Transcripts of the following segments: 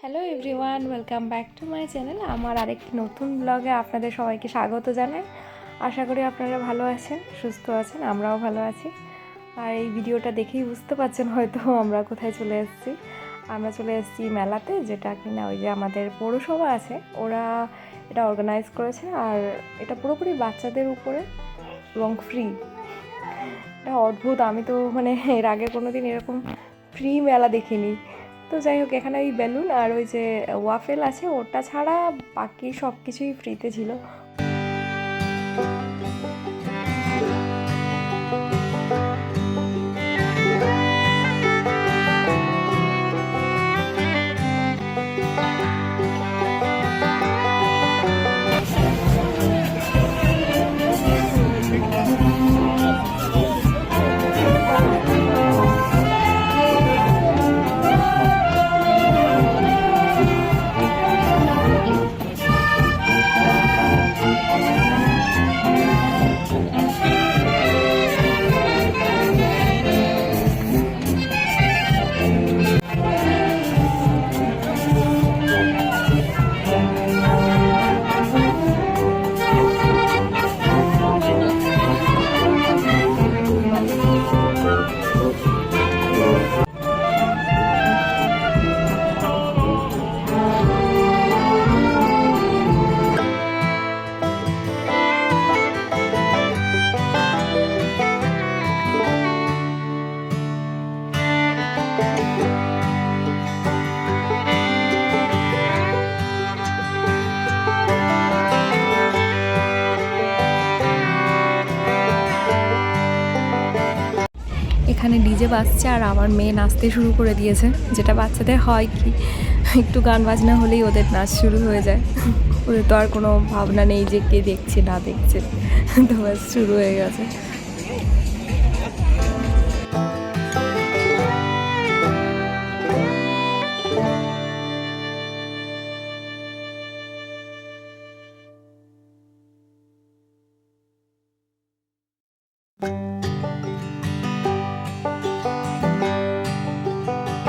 Hello everyone welcome back to my channel আমার আরেকটি নতুন ব্লগে আপনাদের সবাইকে স্বাগত জানাই। আশা করি আপনারা ভালো আছেন, সুস্থ আছেন, আমরাও ভালো আছি। আর এই ভিডিওটা দেখেই বুঝতে পারছেন হয়তো আমরা কোথায় চলে এসেছি। আমরা চলে এসেছি মেলাতে, যেটা কিনা ওই যে আমাদের পৌরসভা আছে। ওরা এটা অর্গানাইজ করেছে আর এটা পুরোপুরি বাচ্চাদের উপরে এবং ফ্রি এটা অদ্ভুত, আমি তো মানে এর আগে কোনো দিন এরকম ফ্রি মেলা দেখিনি। তো যাই হোক, এখানে ওই বেলুন আর ওই যে ওয়াফেল আছে, ওটা ছাড়া বাকি সব কিছুই ফ্রিতে ছিল। এখানে ডিজে বাজছে আর আমার মেয়ে নাচতে শুরু করে দিয়েছে। যেটা বাচ্চাদের হয় কি, একটু গান বাজনা হলেই ওদের নাচ শুরু হয়ে যায়। ওদের তো আর কোনো ভাবনা নেই যে কে দেখছে, না দেখছে। তো শুরু হয়ে গেছে।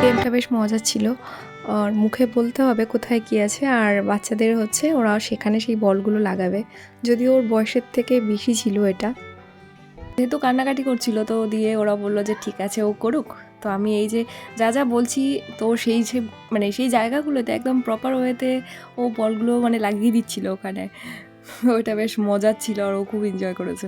গেমটা বেশ মজার ছিল। আর মুখে বলতে হবে কোথায় কি আছে। আর বাচ্চাদের হচ্ছে ওরা সেখানে সেই বলগুলো লাগাবে। যদিও ওর বয়সের থেকে বেশি ছিল এটা। যেহেতু কান্নাকাটি করছিল, তো দিয়ে ওরা বলল যে ঠিক আছে, ও করুক। তো আমি এই যে যা যা বলছি, তো সেই যে মানে সেই জায়গাগুলোতে একদম প্রপার ওয়েতে ও বলগুলো মানে লাগিয়ে দিচ্ছিল ওখানে। ওইটা বেশ মজার ছিল আর ও খুব এনজয় করেছে।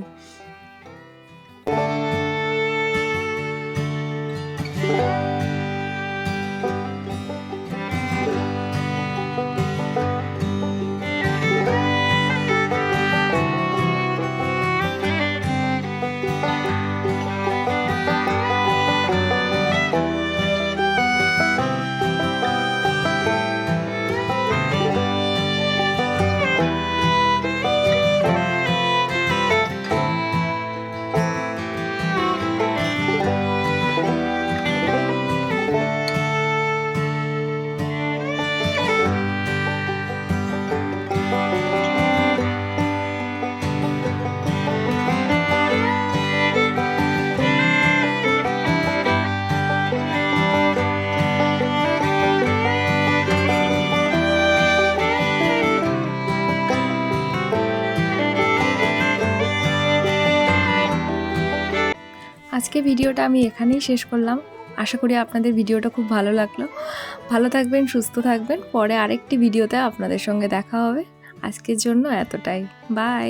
আজকে ভিডিওটা আমি এখানেই শেষ করলাম। আশা করি আপনাদের ভিডিওটা খুব ভালো লাগল। ভালো থাকবেন, সুস্থ থাকবেন। পরে আরেকটি ভিডিওতে আপনাদের সঙ্গে দেখা হবে। আজকের জন্য এতটাই। বাই!